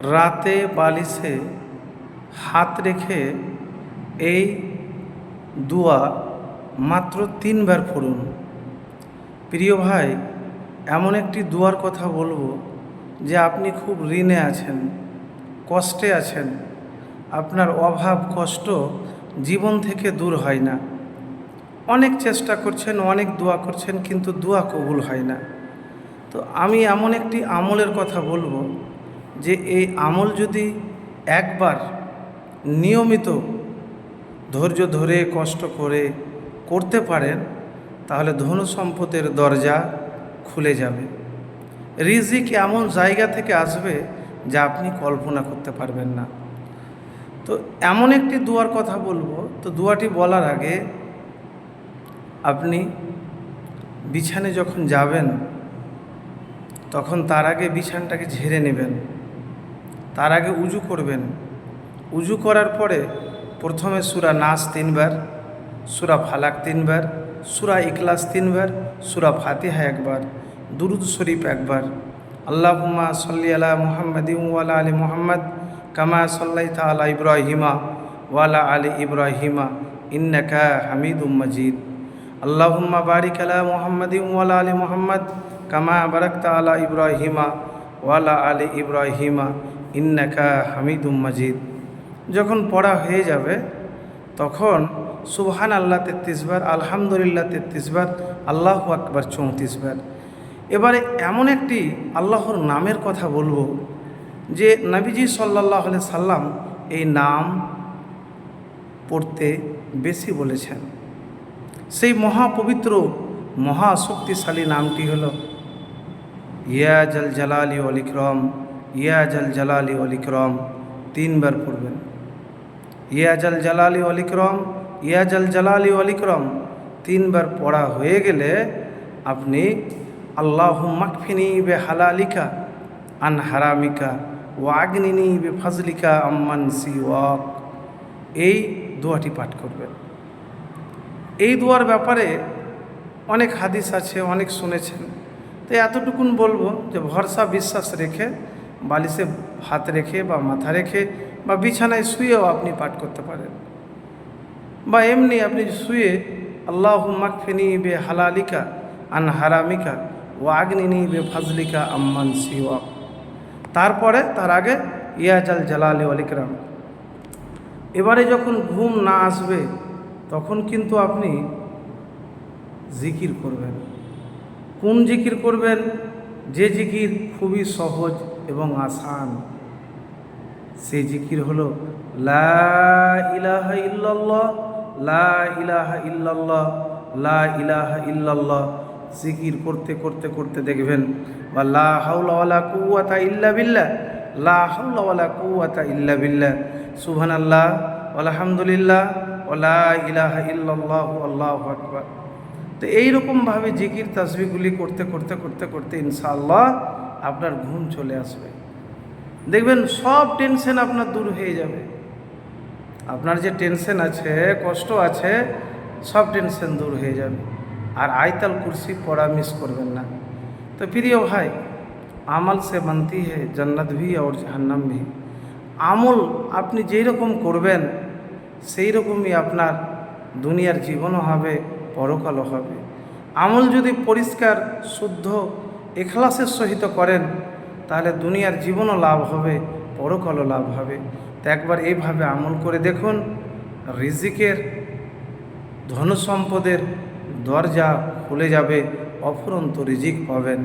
রাতে বালিশে হাত রেখে এই দোয়া মাত্র তিনবার পড়ুন। প্রিয় ভাই, এমন একটি দোয়ার কথা বলব যে আপনি খুব ঋণে আছেন, কষ্টে আছেন। আপনার অভাব, কষ্ট জীবন থেকে দূর হয় না। অনেক চেষ্টা করছেন, অনেক দোয়া করছেন, কিন্তু দোয়া কবুল হয় না। তো আমি এমন একটি আমলের কথা বলব যে এই আমল যদি একবার নিয়মিত ধৈর্য ধরে, কষ্ট করে করতে পারেন, তাহলে ধন সম্পদের দরজা খুলে যাবে। রিজিক এমন জায়গা থেকে আসবে যা আপনি কল্পনা করতে পারবেন না। তো এমন একটি দুয়ার কথা বলব। তো দুয়াটি বলার আগে আপনি বিছানে যখন যাবেন, তখন তার আগে বিছানটাকে ঝেড়ে নেবেন। তার আগে উজু করবেন। উজু করার পরে প্রথমে সুরা নাস তিনবার, সুরা ফালাক তিনবার, সুরা ইকলাস তিনবার, সুরা ফাতিহা একবার, দুরুদ শরীফ একবার। আল্লাহুম্মা সাল্লি আলা মুহাম্মাদি ওয়ালা আলী মুহাম্মদ কামা সাল্লাই আলা ইব্রাহিমা ওয়ালা আলী ইব্রাহিমা ইন্নাকা হামিদুম মজিদ। আল্লাহুম্মা বারিক আলা মুহাম্মাদি ওয়ালা আলী মুহাম্মদ কামা বারাকতা আলা ইব্রাহিমা ওয়ালা আলী ইব্রাহিমা ইন্নাকা হামিদুম মজিদ। যখন পড়া হয়ে যাবে, তখন সুবহান আল্লাহ তেত্রিশ বার, আলহামদুলিল্লাহ তেত্রিশ বার, আল্লাহ আকবার চৌত্রিশবার এবারে এমন একটি আল্লাহর নামের কথা বলব, যে নবীজি সাল্লাহ সাল্লাম এই নাম পড়তে বেশি বলেছেন। সেই মহাপবিত্র, মহাশক্তিশালী নামটি হল, ইয়া জল জালালি অলিক্রম ইয়া জল জালালি অলিক্রম তিনবার পড়বেন। ইয়া জল জালালি অলিক্রম ইয়া জল জালালি অলিক্রম তিনবার পড়া হয়ে গেলে আপনি আল্লাহ মাকফিনি বে হালালিকা আন হারামিকা ও আগ্নিনি বে ফজলিকা আম্মান সি ওয়াক এই দোয়াটি পাঠ করবেন। এই দোয়ার ব্যাপারে অনেক হাদিস আছে, অনেক শুনেছেন। তো এতটুকুন বলব যে ভরসা, বিশ্বাস রেখে বালিশে হাত রেখে বা মাথা রেখে বা বিছানায় শুয়েও আপনি পাঠ করতে পারেন। বা এমনি আপনি শুয়ে আল্লাহ মাকফিনি বে হালালিকা আন হারামিকা ও আগ্নিনি বে ফাজলিকা আম্মান সিওয়া। তারপরে, তার আগে ইয়াজাল জালালি অলিকরাম এবারে যখন ঘুম না আসবে, তখন কিন্তু আপনি জিকির করবেন। কোন জিকির করবেন? যে জিকির খুবই সহজ এবং আসান। সেই জিকির হলো, লা ইলাহা ইল্লাল্লাহ, লা ইলাহা ইল্লাল্লাহ, লা ইলাহা ইল্লাল্লাহ। জিকির করতে করতে করতে দেখবেন, বা লা হাওলা ওয়ালা কুওয়াতা ইল্লা বিল্লাহ, লা হাওলা ওয়ালা কুওয়াতা ইল্লা বিল্লাহ। সুবহানাল্লাহ, আলহামদুলিল্লাহ ওলা ইলাহা ইল্লাল্লাহু, আল্লাহু তো এইরকমভাবে জিকির তাসবিগুলি করতে করতে করতে করতে ইনশাআল্লাহ আপনার ঘুম চলে আসবে। দেখবেন সব টেনশন আপনার দূর হয়ে যাবে। আপনার যে টেনশন আছে, কষ্ট আছে, সব টেনশন দূর হয়ে যাবে। আর আয়তাল কুরসি পড়া মিস করবেন না। তো প্রিয় ভাই, আমল সে বানতি হে, জন্নত ভি আর জাহান্নাম ভি। আমল আপনি যেই রকম করবেন সেই রকমই আপনার দুনিয়ার জীবনও হবে, পরকালও হবে। আমল যদি পরিষ্কার, শুদ্ধ এখলাসের সহিত করেন, তাহলে দুনিয়ার জীবনও লাভ হবে, পরকালও লাভ হবে। তো একবার এইভাবে আমল করে দেখুন, রিজিকের ধন সম্পদের দরজা খুলে যাবে, অফুরন্ত রিজিক পাবেন।